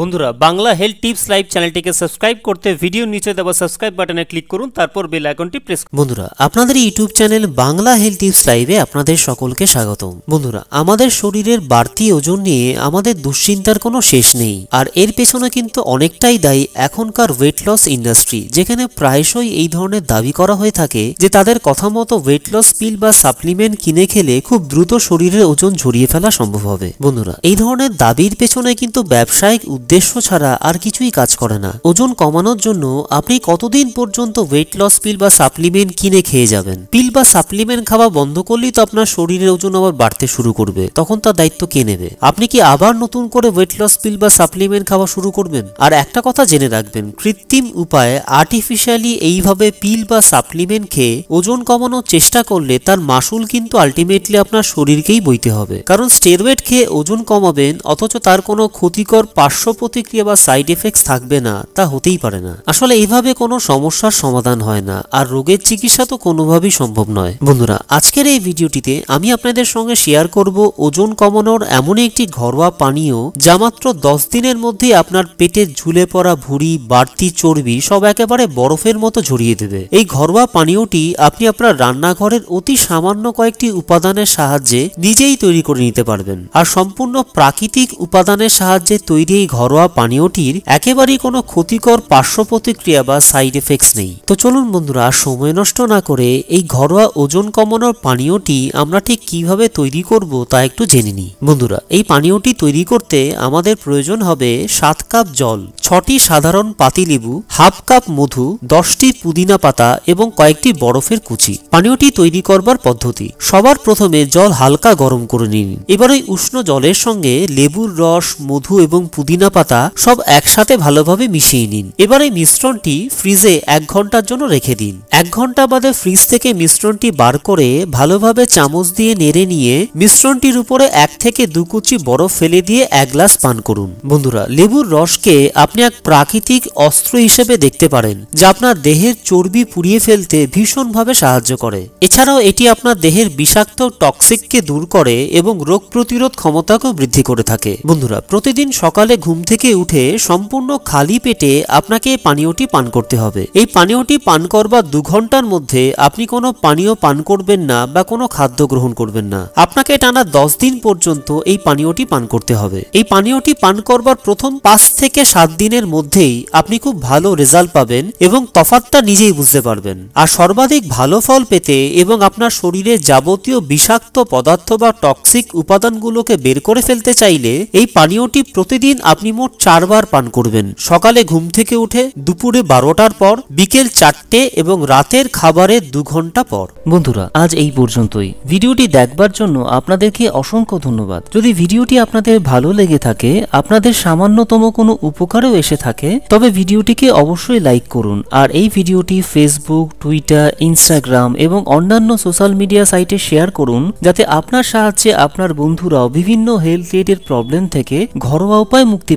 বন্ধুরা, Bangla health tips live চ্যানেলটিকে subscribe করতে ভিডিও নিচে দেওয়া সাবস্ক্রাইব বাটনে ক্লিক করুন, তারপর বেল আইকনটি প্রেস বন্ধুরা, আপনাদের YouTube channel Bangla health tips লাইভে আপনাদের সকলকে স্বাগতম। বন্ধুরা, আমাদের শরীরের বাড়তি ওজন নিয়ে আমাদের দুশ্চিন্তার কোনো শেষ নেই, আর এর পেছনে কিন্তু অনেকটাই দায়ী এখনকার ওয়েট লস ইন্ডাস্ট্রি যেখানে প্রায়শই এই ধরনের দাবি করা হয়ে থাকে যে তাদের কথা মতো ওয়েট লস পিল বা সাপ্লিমেন্ট কিনে খেলে খুব দ্রুত শরীরের ওজন ঝরিয়ে ফেলা সম্ভব হবে। বন্ধুরা, এই ধরনের দাবির পেছনে কিন্তু ব্যবসায়িক উদ্দেশ্য ছাড়া আর কিছুই কাজ করে না। ওজন কমানোর জন্য আপনি কতদিন পর্যন্ত ওয়েট লস পিল বা সাপ্লিমেন্ট কিনে খেয়ে যাবেন? পিল বা সাপ্লিমেন্ট খাওয়া বন্ধ করলেই তো আপনার শরীরের ওজন আবার বাড়তে শুরু করবে। তখন তার দায়িত্ব কে নেবে? আপনি কি আবার নতুন করে ওয়েট লস পিল বা সাপ্লিমেন্ট খাওয়া শুরু করবেন? আর একটা কথা জেনে রাখবেন, কৃত্রিম উপায়ে আর্টিফিশিয়ালি এইভাবে পিল বা সাপ্লিমেন্ট খেয়ে ওজন কমানোর চেষ্টা করলে তার মাসুল কিন্তু আলটিমেটলি আপনার শরীরকেই বইতে হবে। কারণ স্টেরয়েড খেয়ে ওজন কমাবেন, অথচ তার কোনো ক্ষতিকর পার্শ্ব প্রতিক্রিয়া বা সাইড এফেক্টস থাকবে না, তা হতেই পারে না। আসলে এইভাবে কোনো সমস্যার সমাধান হয় না, আর রোগের চিকিৎসা তো কোনোভাবেই সম্ভব নয়। বন্ধুরা, আজকের এই ভিডিওটিতে আমি আপনাদের সঙ্গে শেয়ার করব ওজন কমানোর এমন একটি ঘরোয়া পানীয়, যা মাত্র দশ দিনের মধ্যেই আপনার পেটে ঝুলে পড়া ভুঁড়ি, বাড়তি চর্বি সব একেবারে বরফের মতো ঝরিয়ে দেবে। এই ঘরোয়া পানীয়টি আপনি আপনার রান্নাঘরের অতি সামান্য কয়েকটি উপাদানের সাহায্যে নিজেই তৈরি করে নিতে পারবেন। আর সম্পূর্ণ প্রাকৃতিক উপাদানের সাহায্যে তৈরি এই ঘরোয়া পানীয়টির একেবারেই কোনো ক্ষতিকর পার্শ্ব প্রতিক্রিয়া বা সাইড এফেক্টস নেই। তো চলুন বন্ধুরা, সময় নষ্ট না করে এই ঘরোয়া ওজন কমানোর পানীয়টি আমরা ঠিক কীভাবে তৈরি করব তা একটু জেনে নিই। বন্ধুরা, এই পানীয়টি তৈরি করতে আমাদের প্রয়োজন হবে সাত কাপ জল, ছটি সাধারণ পাতিলেবু হাফ কাপ মধু, দশটি পুদিনা পাতা এবং কয়েকটি বরফের কুচি। পানীয়টি তৈরি করবার পদ্ধতি, সবার প্রথমে জল হালকা গরম করে নিন। এবার ওই উষ্ণ জলের সঙ্গে লেবুর রস, মধু এবং পুদিনা পাতা সব একসাথে ভালোভাবে মিশিয়ে নিন। এবার মিশ্রণটি ফ্রিজে এক ঘণ্টার জন্য রেখে দিন। এক ঘণ্টা বাদে ফ্রিজ থেকে মিশ্রণটি বার করে ভালোভাবে চামচ দিয়ে নেড়ে নিয়ে মিশ্রণটির উপরে এক থেকে দু কুচি বরফ ফেলে দিয়ে এক গ্লাস পান করুন। বন্ধুরা, লেবুর রসকে আপনি এক প্রাকৃতিক অস্ত্র হিসেবে দেখতে পারেন, যা আপনার দেহের চর্বি পুড়িয়ে ফেলতে ভীষণভাবে সাহায্য করে। এছাড়াও এটি আপনার দেহের বিষাক্ত টক্সিককে দূর করে এবং রোগ প্রতিরোধ ক্ষমতাকেও বৃদ্ধি করে থাকে। বন্ধুরা, প্রতিদিন সকালে ঘুম থেকে উঠে সম্পূর্ণ খালি পেটে আপনাকে পানীয়টি পান করতে হবে। এই পানীয়টি পান করবার দু ঘণ্টার মধ্যে আপনি কোনো পানীয় পান করবেন না বা কোনো খাদ্য গ্রহণ করবেন না। আপনাকে টানা দশ দিন পর্যন্ত এই পানীয়টি পান করতে হবে। এই পানীয়টি পান করবার প্রথম পাঁচ থেকে সাত দিনের মধ্যেই আপনি খুব ভালো রেজাল্ট পাবেন এবং তফাতটা নিজেই বুঝতে পারবেন। আর সর্বাধিক ভালো ফল পেতে এবং আপনার শরীরে যাবতীয় বিষাক্ত পদার্থ বা টক্সিক উপাদানগুলোকে বের করে ফেলতে চাইলে এই পানীয়টি প্রতিদিন আপনি মোট চারবার পান করবেন। সকালে ঘুম থেকে উঠে দুপুরে বারোটার পর, বিকেল চারটে এবং রাতের খাবারের দু ঘণ্টা পর। বন্ধুরা, আজ এই পর্যন্তই। ভিডিওটি দেখবার জন্য আপনাদেরকে অসংখ্য ধন্যবাদ। যদি ভিডিওটি আপনাদের ভালো লেগে থাকে, আপনাদের সামান্যতম কোনো উপকারও এসে থাকে, তবে ভিডিওটিকে অবশ্যই লাইক করুন। আর এই ভিডিওটি ফেসবুক, টুইটার, ইনস্টাগ্রাম এবং অন্যান্য সোশ্যাল মিডিয়া সাইটে শেয়ার করুন, যাতে আপনার সাহায্যে আপনার বন্ধুরাও বিভিন্ন হেলথ রিলেটেড প্রবলেম থেকে ঘরোয়া উপায় মুক্তি